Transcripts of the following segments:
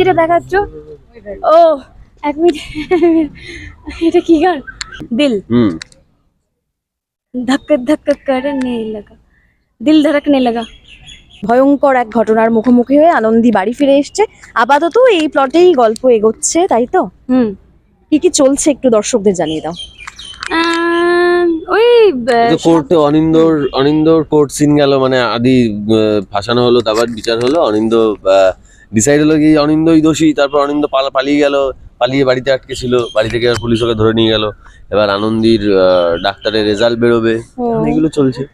যেটা দেখাচ্ছ ও এক মিনিট এটা কি গান? দিল। ধক করনে লাগা। দিল ধড়কনে লাগা। ভয়ঙ্কর এক ঘটনার মুখোমুখি হয়ে আনন্দি বাড়ি ফিরে এসছে। আপাতত এই প্লটেই গল্প এগোচ্ছে তাই তো? হুম। কি কি চলছে একটু দর্শকদের জানিয়ে দাও। আহ, ওই কোর্টে অনিন্দর অনিন্দর কোর্ট সিন গেল মানে আদি ফাঁসানো হলো তারপর বিচার হলো অনিন্দ ডিসাইড হলো কি অনিন্দই দোষী তারপর অনিন্দ পালা- পালিয়ে গেল পালিয়ে বাড়িতে আটকে ছিল বাড়ি থেকে পুলিশ ওকে ধরে নিয়ে গেল। এবার আনন্দির আহ, ডাক্তারের রেজাল্ট বেরোবে। এগুলো চলছে।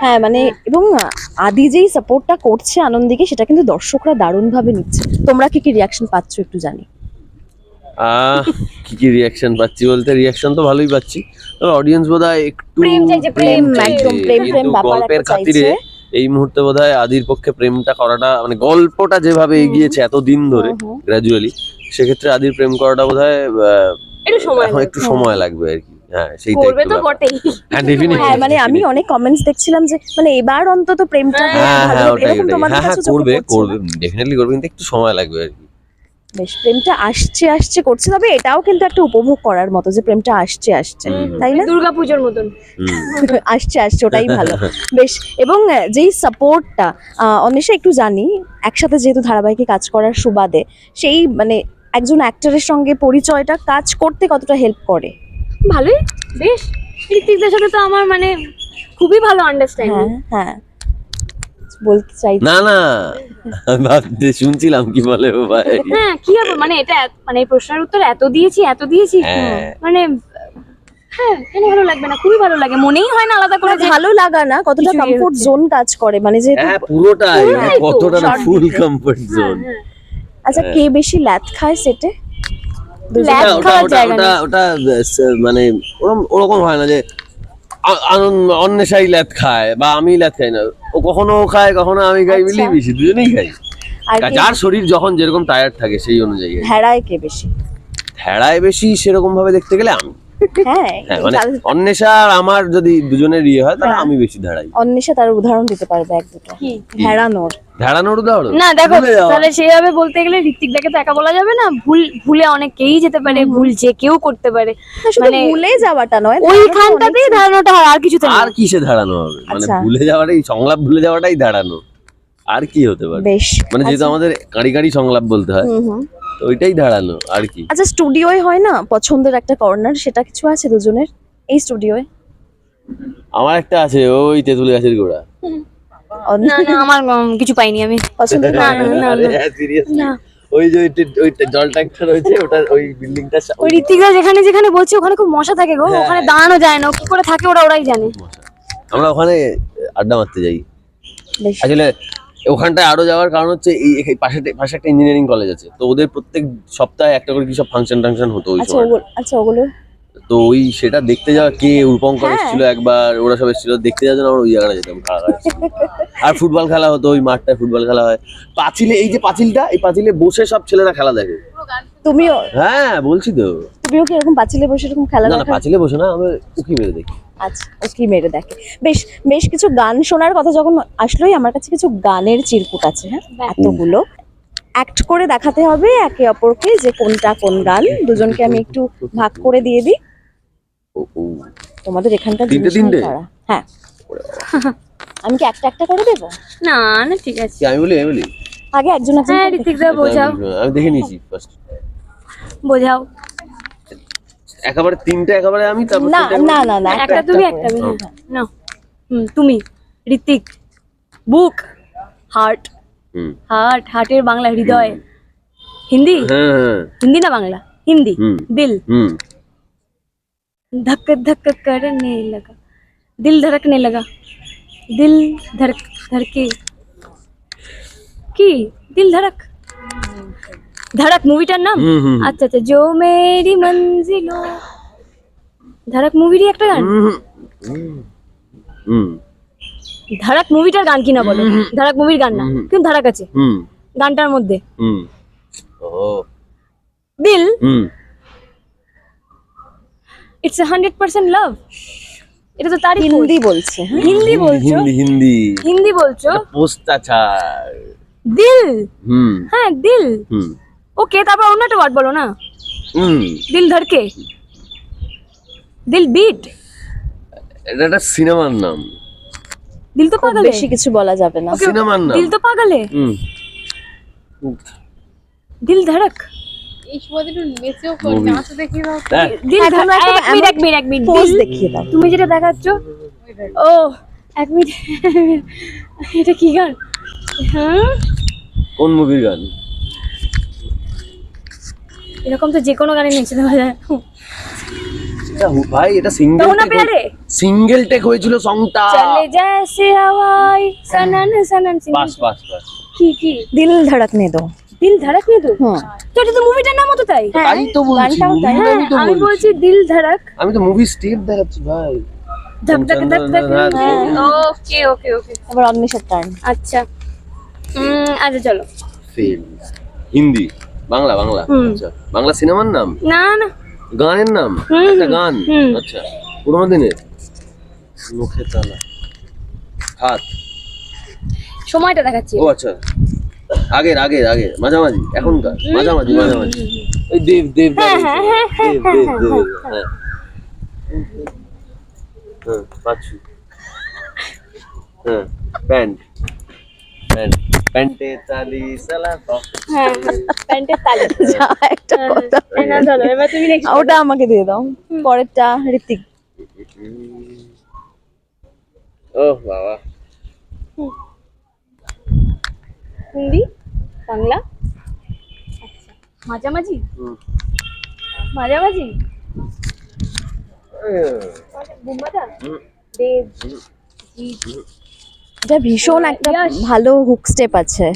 হ্যাঁ মানে এবং আদি যেই সাপোর্টটা করছে আনন্দীকে সেটা কিন্তু দর্শকরা দারুণ ভাবে নিচ্ছে। তোমরা কি কি রিয়াকশন পাচ্ছ একটু জানি। আহ, কি কি রিয়াকশন পাচ্ছি বলতে রিয়াকশন তো ভালোই পাচ্ছি। তবে অডিয়েন্স বোধহয় একটু প্রেম চাইছে, প্রেম, একদম প্রেম প্রেম ব্যাপার গল্পের খাতিরে। এই মুহূর্তে বোধহয় আদির পক্ষে প্রেমটা করাটা মানে গল্পটা যেভাবে এগিয়েছে এতদিন ধরে। গ্রাজুয়ালি সেক্ষেত্রে আদির প্রেম করাটা বোধ হয় একটু সময় এখন একটু সময় লাগবে আর কি। হ্যাঁ সেইটা করবে তো বটেই। হ্যাঁ হ্যাঁ মানে আমি অনেক কমেন্টস দেখছিলাম যে মানে এবার অন্তত প্রেমটা হ্যাঁ হ্যাঁ ওটাই ওটাই। হ্যাঁ হ্যাঁ করবে করবে ডেফিনেটলি করবে কিন্তু একটু সময় লাগবে আর কি। বেশ প্রেমটা আসছে আসছে করছে তবে এটাও কিন্তু একটা উপভোগ করার মতো যে প্রেমটা আসছে আসছে। তাই না? দুর্গাপুজোর মতন। আসছে আসছে ওটাই ভালো। বেশ এবং যেই সাপোর্টটা অন্বেষা একটু জানি একসাথে যেহেতু ধারাবাহিকে কাজ করার সুবাদে সেই মানে একজন অ্যাক্টরের সঙ্গে পরিচয়টা কাজ করতে কতটা হেল্প করে? ভালোই বেশ। ঋত্বিকদের সাথে তো আমার মানে খুবই ভালো আন্ডারস্ট্যান্ডিং হ্যাঁ হ্যাঁ। বলতে চাই। না না ভাবতে শুনছিলাম কি বলে ও ভাই। হ্যাঁ কি হবে? মানে এটা মানে এই প্রশ্নের উত্তর এত দিয়েছি এত দিয়েছি। হ্যাঁ। মানে হ্যাঁ কেন ভালো লাগবে না খুবই ভালো লাগে। মনেই হয় না আলাদা করে ভালো লাগা না কতটা কমফোর্ট জোন কাজ করে মানে যেহেতু হ্যাঁ পুরোটাই পুরোটাই কতটা না ফুল। কমফর্ট জোন হ্যাঁ, আচ্ছা কে বেশি ল্যাথ খায় সেটে? ওটা খাওয়ার ওটা জায়গা ওটা ওটা মানে ওরকম ওরকম হয় না যে অন্বেষাই ল্যাদ খায় বা আমি ল্যাদ খাই না। ও কখনো খায় কখনো আমি খাই আচ্ছা। মিলিয়ে বেশি দুজনেই খাই। যার শরীর যখন যেরকম টায়ার্ড থাকে সেই অনুযায়ী। ভেড়ায় কে বেশি? হেড়ায় বেশি সেরকম ভাবে দেখতে গেলে আমি। হ্যাঁ হ্যাঁ মানে অন্বেষা আর আমার যদি দুজনের ইয়ে হয় তাহলে হ্যাঁ। আমি বেশি অন্বেষা তার উদাহরণ দিতে পারবে এক দুটো। কি? ভেড়ানোর। উদাহরণ? না দেখো তাহলে সেইভাবে বলতে গেলে ঋত্বিক দাকে তো একা বলা যাবে না। ভুল ভুলে অনেকেই যেতে পারে ভুল যে কেউ করতে পারে। মানে ভুলে যাওয়াটা নয় ওইখানটাতেই ধারণাটা হয় আর কিছুতে আর কিসে হবে? মানে আচ্ছা। ভুলে যাওয়াটাই সংলাপ ভুলে যাওয়াটাই দাঁড়ানো আর কি হতে পারে? বেশ মানে যেহেতু আচ্ছা। আমাদের কাঁড়ি কাঁড়ি সংলাপ বলতে হয়। হুম হুম। তো ওইটাই দাঁড়ানো আর কি। আচ্ছা স্টুডিওয় হয় না? পছন্দের একটা কর্নার সেটা কিছু আছে দুজনের? এই স্টুডিওয়? আমার একটা আছে ওই তেঁতুল গাছের গোড়া। না না আমার উম, কিছু পাইনি আমি। পছন্দের না, না, না, আরে না। হ্যাঁ, seriously? না। ওই যে ওই- ওই জল ট্যাঙ্কটা রয়েছে ওটা ওই বিল্ডিংটা ওই ঋত্বিকরা যেখানে যেখানে বলছে ওখানে খুব মশা থাকে গো হ্যাঁ। ওখানে দাঁড়ানো যায় না ও কি করে থাকে ওরা ওরাই জানে। আমরা ওখানে আড্ডা মারতে যাই। বেশ। আসলে ওখানটায় আরও যাওয়ার কারণ হচ্ছে এই পাশে পাশে একটা ইঞ্জিনিয়ারিং কলেজ আছে। তো ওদের প্রত্যেক সপ্তাহে একটা করে কি সব ফাংশন টাংশন হতো ওই আচ্ছা সময়। আচ্ছা ওগুলো তো ওই সেটা দেখতে যাওয়া কে? রূপঙ্কর হ্যাঁ। এসেছিল একবার ওরা সব এসেছিল। দেখতে যাওয়ার জন্য আমরা ওই জায়গাটা যেতাম কারাগার আর ফুটবল খেলা হতো ওই মাঠটায় ফুটবল খেলা হয়। পাঁচিলে এই যে পাঁচিলটা এই পাঁচিলে বসে সব ছেলেরা খেলা দেখে। তুমিও? হ্যাঁ বলছি তো। তুমিও কি এরকম পাঁচিলে বসে এরকম খেলা না না পাঁচিলে বসে না আমরা উকি মেরে দেখি। আচ্ছা ও কি মেরে দেখে। বেশ বেশ কিছু গান শোনার কথা যখন আসলোই আমার কাছে কিছু গানের চিরকুট আছে হ্যাঁ। এতগুলো। অ্যাক্ট করে দেখাতে হবে একে অপরকে যে কোনটা কোন গান। দুজনকে আমি একটু ভাগ করে দিয়ে দিই। তোমাদের এখানকার তিনটে তিনটে? হ্যাঁ। আমি কি একটা একটা করে দেবো? না না ঠিক আছে। আমি বলি আমি বলি? আগে একজন একজন হ্যাঁ করে ঋত্বিক দা বোঝাও। আমি দেখে নিয়েছি ফার্স্ট বোঝাও। একেবারে তিনটে একেবারে আমি তারপর না না না না একটা তুমি একটা আমি নাও। হুম তুমি ঋত্বিক। বুক হার্ট। হার্ট হার্টের বাংলা হৃদয়। হিন্দি? হ্যাঁ হ্যাঁ। হিন্দি না বাংলা? হিন্দি। দিল। হুম। धक धक करने लगा दिल धड़कने लगा दिल धड़क धड़के কি দিল ধড়ক ধড়ক মুভিটার নাম হুম হুম আচ্ছা আচ্ছা জো মেরি মঞ্জিলো ধড়ক মুভিরই একটা গান হুম, হুম হুম ধড়ক মুভিটার গান কিনা বলো ধড়ক মুভির গান না হুম। কিন্তু ধড়ক আছে হুম গানটার মধ্যে হুম ও দিল হুম it's a hundred percent love এটা তো তারই হিন্দি বলছে হ্যাঁ? হিন্দি বলছো? হিন্দি হিন্দি। হিন্দি বলছো? পোস্তাচার দিল। হুম। হ্যাঁ দিল। হুম। ওকে তারপর অন্য একটা ওয়ার্ড বলো না। হুম। দিল ধড়কে দিল বিট এটা একটা সিনেমার নাম। দিল তো পাগলে। বেশি কিছু বলা যাবে না। সিনেমার নাম। দিল তো পাগলে। হুম। দিল ধড়ক দিল হ্যাঁ, তুমি যেটা দেখাচ্ছ ও এক মিনিট এটা কি গান? হ্যাঁ? কোন মুভির গান? এরকম তো যে কোনো গানে নেচে দেওয়া যায়। ভাই এটা সিঙ্গেল টেক হয়েছিল সংটা চলে যায় সে দিল ধড়ক নে তো? তো এটা তো মুভিটার নাম তো তাই। হ্যাঁ, তাই তো বলছি হ্যাঁ আমি তো আমি বলছি। দিল ধড়ক। আমি তো মুভি স্টেপ দেখাচ্ছি ভাই। ধক ধক ধক ধক হ্যাঁ। ওকে ওকে ওকে অন্বেষের টার্ন আচ্ছা। আচ্ছা চলো। ফেল হিন্দি। বাংলা বাংলা। আচ্ছা। বাংলা সিনেমার নাম? না না। গানের নাম? হুম, একটা গান? হুম। আচ্ছা। পুরোনো দিনের? মুখে তালা। হাত সময়টা দেখাচ্ছি। ও আচ্ছা। আগের আগের আগের মাঝামাঝি এখনকার মাঝামাঝি মাঝামাঝি। ওই দেব দেব হ্যাঁ, দেব হ্যাঁ, হ্যাঁ, হ্যাঁ, দেব হ্যাঁ, দেব হ্যাঁ, হ্যাঁ। হ্যাঁ পাচ্ছি হ্যাঁ প্যান্ট। প্যান্ট প্যান্টে তালি সালা হ্যাঁ প্যান্টের তালে। যা একটা কথা। না চলো এবার তুমি নেক্সট ওটা আমাকে দিয়ে দাও। পরেরটা ঋতিক ও বাবা। হিন্দি? বাংলা? আচ্ছা। মাঝামাঝি? মাঝামাঝি? এটা ভীষণ একটা. ভালো হুক স্টেপ আছে।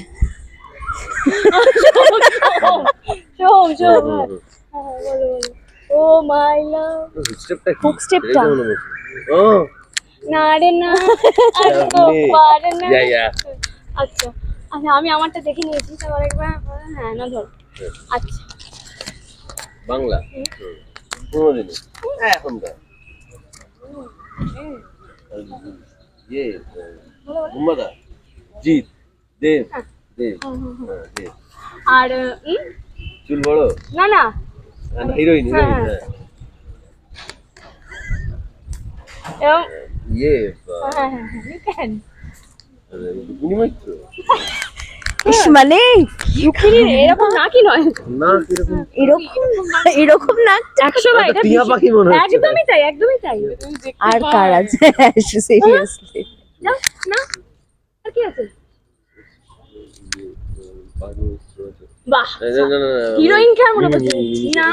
ও মাই লাভ। স্টেপটা কি? Hook step টা? এটা হচ্ছে। ও। না রে না। ইয়া ইয়া আচ্ছা। আচ্ছা আমি আমারটা দেখে নিয়েছি তারপর একবার হ্যাঁ না ধর। আচ্ছা। বাংলা? পুরোনো দিনে হ্যাঁ এখনকার ইয়ে মুম্বাদা জিৎ দেব দেব। হ্যাঁ, দেব। আর চুল বড়? না না। হিরোইন হিরোইন হ্যাঁ। হ্যাঁ। এবং ইয়ে হ্যাঁ হ্যাঁ হ্যাঁ ইস মানে? এরকম না নয়। না এরকম এরকম না একশো বার এটা টিয়া পাখি মনে হচ্ছে। একদমই তাই একদমই তাই। আর কার আছে? সিরিয়াসলি না না। আর কি আছে? বাহ হিরোইন কে আর মনে পড়ছে? না।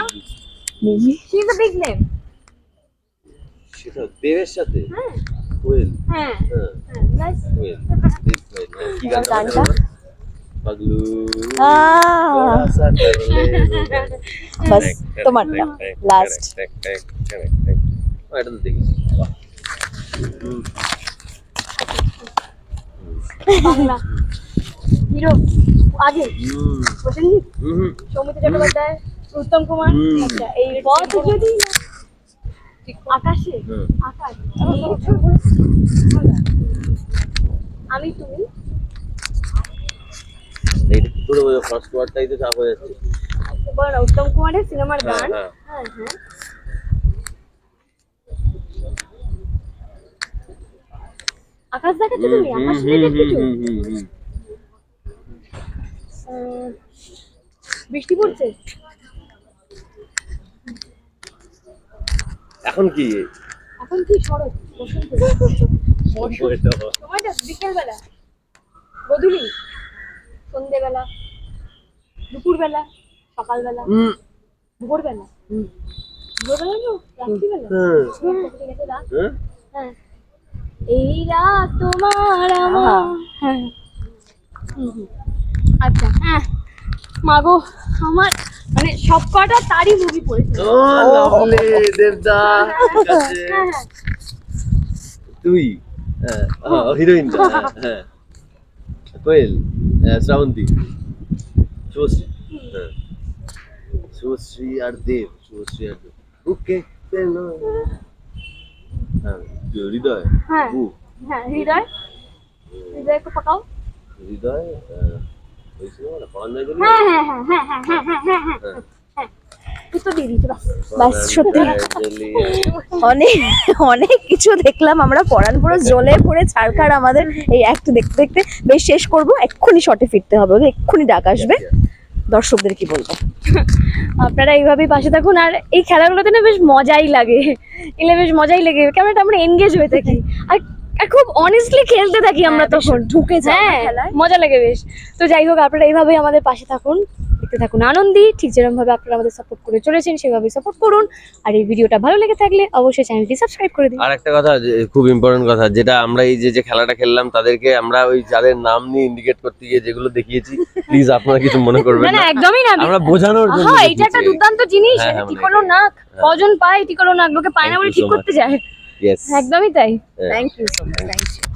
She is a big name সেটা দেবের সাথে। হ্যাঁ। কোয়েল হ্যাঁ হ্যাঁ হ্যাঁ নাইস কোয়েল দেব কোয়েল হ্যাঁ, কি গান গানটা? পাগলু আহ বাস তোমারটা লাস্ট এটা তো দেখি বাহ। বাংলা হিরো আগে হুম, প্রসেনজিৎ হুম, সৌমিত্র চট্টোপাধ্যায় উত্তম কুমার হুম। আচ্ছা এই পথ যদি আকাশে? আকাশ। আমি তুমি? এইটা কি করে বোঝো ফার্স্ট ওয়ার্ডটাই তো চাপ হয়ে যাচ্ছে। বলো উত্তম কুমারের সিনেমার হ্যাঁ, গান। হ্যাঁ। হ্যাঁ হ্যাঁ। আকাশ দেখাচ্ছ তুমি? আকাশ দেখছ বৃষ্টি পড়ছে? এখন কি? এখন কি শরৎ? বসন্ত সময়টা বিকেলবেলা। গধূলি সন্ধেবেলা দুপুরবেলা সকালবেলা হুম, ভোরবেলা। ভোরবেলা না রাত্রিবেলা? হ্যাঁ, ঠিক আছে রাত এই রাত তোমার আমার। হ্যাঁ হুম, হুম। আচ্ছা হ্যাঁ। মাগো আমার। মানে সব কটা তারই মুভি পড়েছে ও, lovely, দেবদা, ঠিক আছে। হ্যাঁ হ্যাঁ তুই হ্যাঁ হিরোইনটা হ্যাঁ। কোয়েল শ্রাবন্তী। শুভশ্রী হ্যাঁ। শুভশ্রী আর দেব শুভশ্রী আর দেব। ওকে হ্যাঁ হৃদয় হ্যাঁ। হৃদয়। হৃদয় হৃদয় অনেক অনেক কিছু দেখলাম আমরা পড়ান আমাদের এই দেখতে দেখতে বেশ শেষ করব শটে ফিরতে হবে ডাক আসবে। দর্শকদের কি বলব? আপনারা এইভাবেই পাশে থাকুন আর এই খেলাগুলোতে না বেশ মজাই লাগে। এলে বেশ মজাই লাগে। কেমন আমরা এনগেজ হয়ে থাকি। আর আর খুব অনেস্টলি খেলতে থাকি আমরা হ্যাঁ, বেশ তখন। ঢুকে যাই হ্যাঁ মজা লাগে বেশ। তো যাই হোক আপনারা এইভাবেই আমাদের পাশে থাকুন দেখতে থাকুন আনন্দি ঠিক যেরকম ভাবে আপনারা আমাদের সাপোর্ট করে চলেছেন সেভাবে সাপোর্ট করুন। আর এই ভিডিওটা ভালো লেগে থাকলে অবশ্যই চ্যানেলটি সাবস্ক্রাইব করে দিন। আর একটা কথা খুব ইম্পর্টেন্ট কথা যেটা আমরা এই যে যে খেলাটা খেললাম তাদেরকে আমরা ওই যাদের নাম নিয়ে ইন্ডিকেট করতে গিয়ে যেগুলো দেখিয়েছি প্লিজ আপনারা কিছু মনে করবেন না না না। একদমই না আমরা বোঝানোর জন্য হ্যাঁ এটা একটা দুর্দান্ত জিনিস হ্যাঁ, টিকলো নাক? কজন পায় টিকলো নাক? লোকে পায় না বলে ঠিক করতে যায়. একদমই তাই। হ্যাঁ। Thank you so much thank you